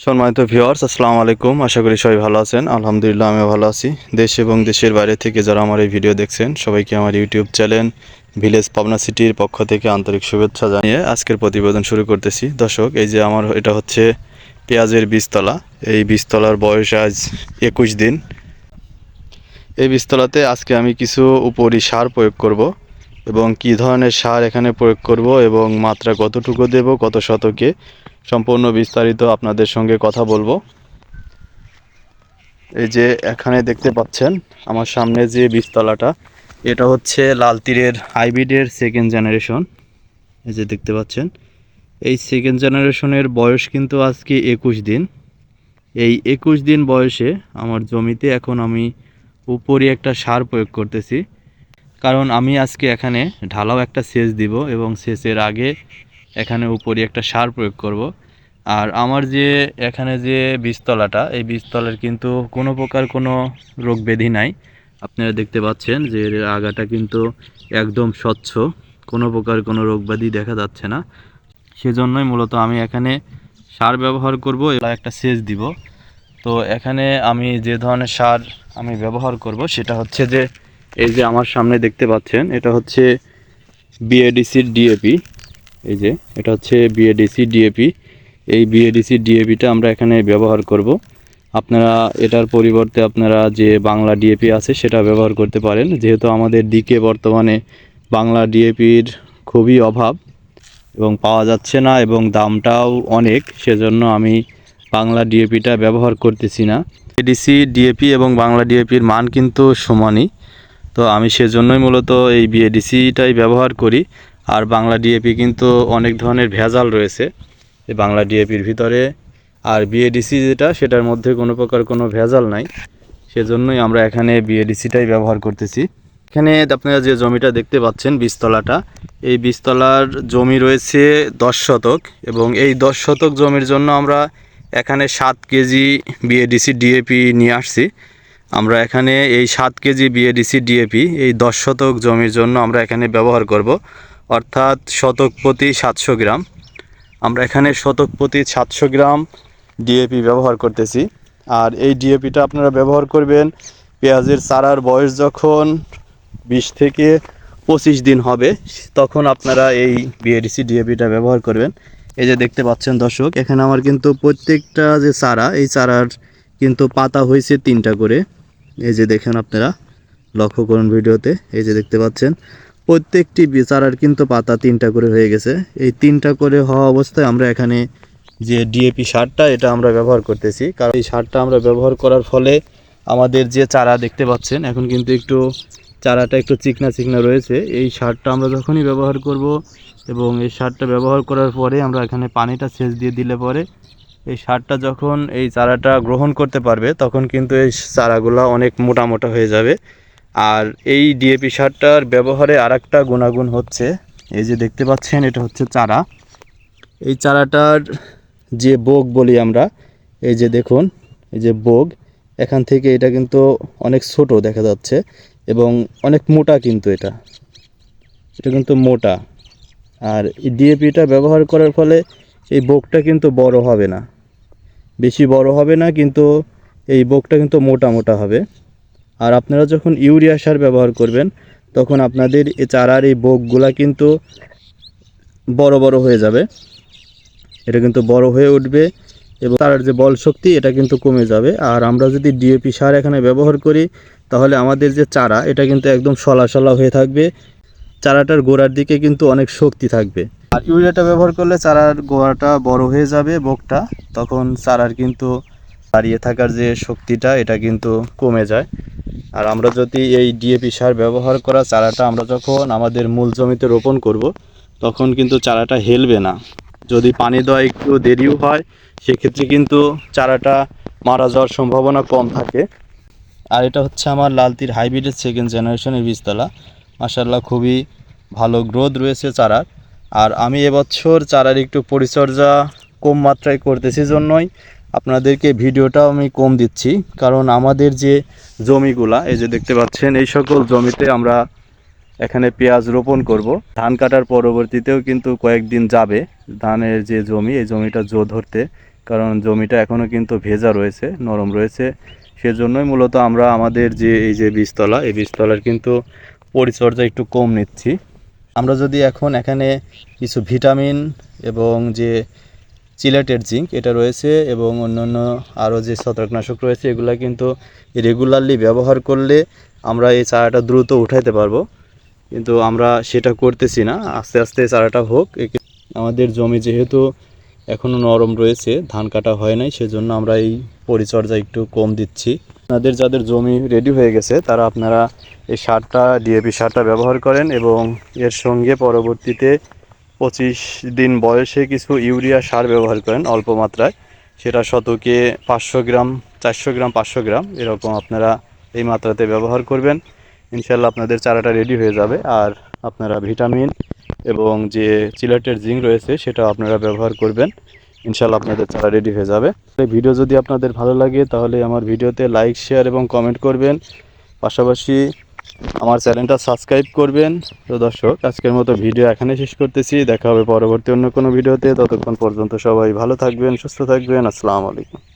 সম্মানিত ভিউয়ার্স, আসসালামু আলাইকুম। আশা করি সবাই ভালো আছেন। আলহামদুলিল্লাহ আমি ভালো আছি। দেশ এবং দেশের বাইরে থেকে যারা আমার এই ভিডিও দেখছেন, সবাইকে আমার ইউটিউব চ্যানেল ভিলেজ পাবনা সিটির পক্ষ থেকে আন্তরিক শুভেচ্ছা জানিয়ে আজকের প্রতিবেদন শুরু করতেছি। দর্শক, এই যে আমার, এটা হচ্ছে পেঁয়াজের বীজতলা। এই বীজতলার বয়স আজ একুশ দিন। এই বীজতলাতে আজকে আমি কিছু উপরি সার প্রয়োগ করব এবং কি ধরনের সার এখানে প্রয়োগ করব এবং মাত্রা কতটুকু দেব, কত শতকে সম্পূর্ণ বিস্তারিত আপনাদের সঙ্গে কথা বলব। এই যে এখানে দেখতে পাচ্ছেন, আমার সামনে যে বীজতলাটা, এটা হচ্ছে লাল তীরের হাইব্রিডের সেকেন্ড জেনারেশন এই যে দেখতে পাচ্ছেন, এই সেকেন্ড জেনারেশনের বয়স কিন্তু আজকে একুশ দিন। এই একুশ দিন বয়সে আমার জমিতে এখন আমি উপরে একটা সার প্রয়োগ করতেছি। কারণ আমি আজকে এখানে ঢালাও একটা সেচ দিব এবং সেচের আগে এখানে উপরে একটা সার প্রয়োগ করব। আর আমার যে এখানে যে বীজতলাটা, এই বীজতলার কিন্তু কোনো প্রকার কোনো রোগ ব্যাধি নাই। আপনারা দেখতে পাচ্ছেন যে এর আগাটা কিন্তু একদম স্বচ্ছ, কোনো প্রকার কোনো রোগ ব্যাধি দেখা যাচ্ছে না। সেজন্যই মূলত আমি এখানে সার ব্যবহার করব একটা সেচ দিব। তো এখানে আমি যে ধরনের সার আমি ব্যবহার করব, সেটা হচ্ছে যে, এই যে আমার সামনে দেখতে পাচ্ছেন, এটা হচ্ছে বিএডিসির ডিএপি এই যে, এটা হচ্ছে বিএডিসি ডিএপি এই বিএডিসি ডিএপিটা আমরা এখানে ব্যবহার করব। আপনারা এটার পরিবর্তে আপনারা যে বাংলা ডিএপি আছে সেটা ব্যবহার করতে পারেন। যেহেতু আমাদের দিকে বর্তমানে বাংলা ডিএপির খুবই অভাব এবং পাওয়া যাচ্ছে না এবং দামটাও অনেক, সেজন্য আমি বাংলা ডিএপিটা ব্যবহার করতেছি না। এডিসি ডিএপি এবং বাংলা ডিএপির মান কিন্তু সমানই। তো আমি সেজন্যই মূলত এই বিএডিসিটাই ব্যবহার করি। আর বাংলা ডিএপি কিন্তু অনেক ধরনের ভেজাল রয়েছে। এই বাংলা ডিএপির ভিতরে। আর বিএডিসি যেটা, সেটার মধ্যে কোনো প্রকার কোনো ভেজাল নাই। সেজন্যই আমরা এখানে বিএডিসিটাই ব্যবহার করতেছি। এখানে আপনারা যে জমিটা দেখতে পাচ্ছেন, বীজতলাটা, এই বীজতলার জমি রয়েছে দশ শতক এবং এই দশ শতক জমির জন্য আমরা এখানে সাত কেজি বিএডিসি ডিএপি নিয়ে আসছি। আমরা এখানে এই সাত কেজি বিএডিসি ডিএপি এই দশ শতক জমির জন্য আমরা এখানে ব্যবহার করব। অর্থাৎ শতক প্রতি সাতশো গ্রাম। আমরা এখানে শতক প্রতি সাতশো গ্রাম ডিএপি ব্যবহার করতেছি। আর এই ডিএপিটা আপনারা ব্যবহার করবেন পেঁয়াজের চারার বয়স যখন বিশ থেকে পঁচিশ দিন হবে, তখন আপনারা এই বিএডিসি ডিএপিটা ব্যবহার করবেন। এই যে দেখতে পাচ্ছেন দর্শক, এখানে আমার কিন্তু প্রত্যেকটা যে চারা, এই চারার কিন্তু পাতা হয়েছে তিনটা করে। এই যে দেখেন আপনারা, লক্ষ্য করুন ভিডিওতে। এই যে দেখতে পাচ্ছেন প্রত্যেকটি চারার কিন্তু পাতা তিনটা করে হয়ে গেছে। এই তিনটা করে হওয়া অবস্থায় আমরা এখানে যে ডিএপি সারটা, এটা আমরা ব্যবহার করতেছি। কারণ এই সারটা আমরা ব্যবহার করার ফলে আমাদের যে চারা দেখতে পাচ্ছেন, এখন কিন্তু একটু চারাটা একটু চিকনা চিকনা রয়েছে। এই সারটা আমরা যখনই ব্যবহার করব এবং এই সারটা ব্যবহার করার পরে আমরা এখানে পানিটা সেচ দিয়ে দিলে পরে এই সারটা যখন এই চারাটা গ্রহণ করতে পারবে, তখন কিন্তু এই চারাগুলো অনেক মোটা মোটা হয়ে যাবে। আর এই ডিএপি সারটার ব্যবহারে আর একটা গুণাগুণ হচ্ছে, এই যে দেখতে পাচ্ছেন, এটা হচ্ছে চারা। এই চারাটার যে বোগ বলি আমরা, এই যে দেখুন, এই যে বোগ, এখান থেকে এটা কিন্তু অনেক ছোট দেখা যাচ্ছে এবং অনেক মোটা কিন্তু এটা। এটা কিন্তু মোটা। আর ডিএপিটা ব্যবহার করার ফলে এই বোগটা কিন্তু বড় হবে না। বেশি বড় হবে না, কিন্তু এই বোগটা কিন্তু মোটা মোটা হবে। আর আপনারা যখন ইউরিয়া সার ব্যবহার করবেন, তখন আপনাদের এই চারার এই বোগগুলা কিন্তু বড় বড় হয়ে যাবে। এটা কিন্তু বড় হয়ে উঠবে এবং তার যে বল শক্তি, এটা কিন্তু কমে যাবে। আর আমরা যদি ডিএপি সার এখানে ব্যবহার করি, তাহলে আমাদের যে চারা, এটা কিন্তু একদম সলা সলা হয়ে থাকবে। চারাটার গোড়ার দিকে কিন্তু অনেক শক্তি থাকবে। আর ইউরিয়াটা ব্যবহার করলে চারার গোড়াটা বড় হয়ে যাবে বোকটা, তখন চারার কিন্তু দাঁড়িয়ে থাকার যে শক্তিটা, এটা কিন্তু কমে যায়। আর আমরা যদি এই ডিএপি সার ব্যবহার করা চারাটা আমরা যখন আমাদের মূল জমিতে রোপণ করব, তখন কিন্তু চারাটা হেলবে না। যদি পানি দেওয়া একটু দেরিও হয়, সেক্ষেত্রে কিন্তু চারাটা মারা যাওয়ার সম্ভাবনা কম থাকে। আর এটা হচ্ছে আমার লালতির হাইব্রিডের সেকেন্ড জেনারেশনের বীজতলা। মাসাল্লাহ খুবই ভালো গ্রোথ রয়েছে চারার। আর আমি এবছর চারার একটু পরিচর্যা কম মাত্রায় করতেছি জন্যই। আপনাদেরকে ভিডিওটাও আমি কম দিচ্ছি, কারণ আমাদের যে জমিগুলা, এই যে দেখতে পাচ্ছেন, এই সকল জমিতে আমরা এখানে পেঁয়াজ রোপণ করব। ধান কাটার পরবর্তীতেও কিন্তু কয়েকদিন যাবে ধানের যে জমি, এই জমিটা জো ধরতে, কারণ জমিটা এখনও কিন্তু ভেজা রয়েছে, নরম রয়েছে। সেজন্যই মূলত আমরা আমাদের যে, এই যে বীজতলা, এই বীজতলার কিন্তু পরিচর্যা একটু কম নিচ্ছি। আমরা যদি এখন এখানে কিছু ভিটামিন এবং যে চিলেটেড জিঙ্ক, এটা রয়েছে এবং অন্যান্য আরও যে ছত্রাকনাশক রয়েছে, এগুলা কিন্তু রেগুলারলি ব্যবহার করলে আমরা এই চারাটা দ্রুত উঠাইতে পারব। কিন্তু আমরা সেটা করতেছি না, আস্তে আস্তে চারাটা হোক। আমাদের জমি যেহেতু এখনও নরম রয়েছে, ধান কাটা হয় নাই, সেজন্য আমরা এই পরিচর্যা একটু কম দিচ্ছি। আপনাদের যাদের জমি রেডি হয়ে গেছে, তারা আপনারা এই সারটা ডিএপি সারটা ব্যবহার করেন এবং এর সঙ্গে পরবর্তীতে পঁচিশ দিন বয়সে কিছু ইউরিয়া সার ব্যবহার করেন অল্প মাত্রায়। সেটা শতকে পাঁচশো গ্রাম, চারশো গ্রাম, পাঁচশো গ্রাম এরকম আপনারা এই মাত্রাতে ব্যবহার করবেন। ইনশাল্লাহ আপনাদের চারাটা রেডি হয়ে যাবে। আর আপনারা ভিটামিন এবং যে চিলেটের জিঙ্ক রয়েছে সেটা আপনারা ব্যবহার করবেন। ইনশাল্লাহ আপনাদের চারা রেডি হয়ে যাবে। ভিডিও যদি আপনাদের ভালো লাগে তাহলে আমার ভিডিওতে লাইক শেয়ার এবং কমেন্ট করবেন। পাশাপাশি আমার চ্যানেলটা সাবস্ক্রাইব করবেন। তো দর্শক, আজকের মতো ভিডিও এখানে শেষ করতেছি। দেখা হবে পরবর্তী অন্য কোনো ভিডিওতে। ততক্ষণ পর্যন্ত সবাই ভালো থাকবেন, সুস্থ থাকবেন। আসসালামু আলাইকুম।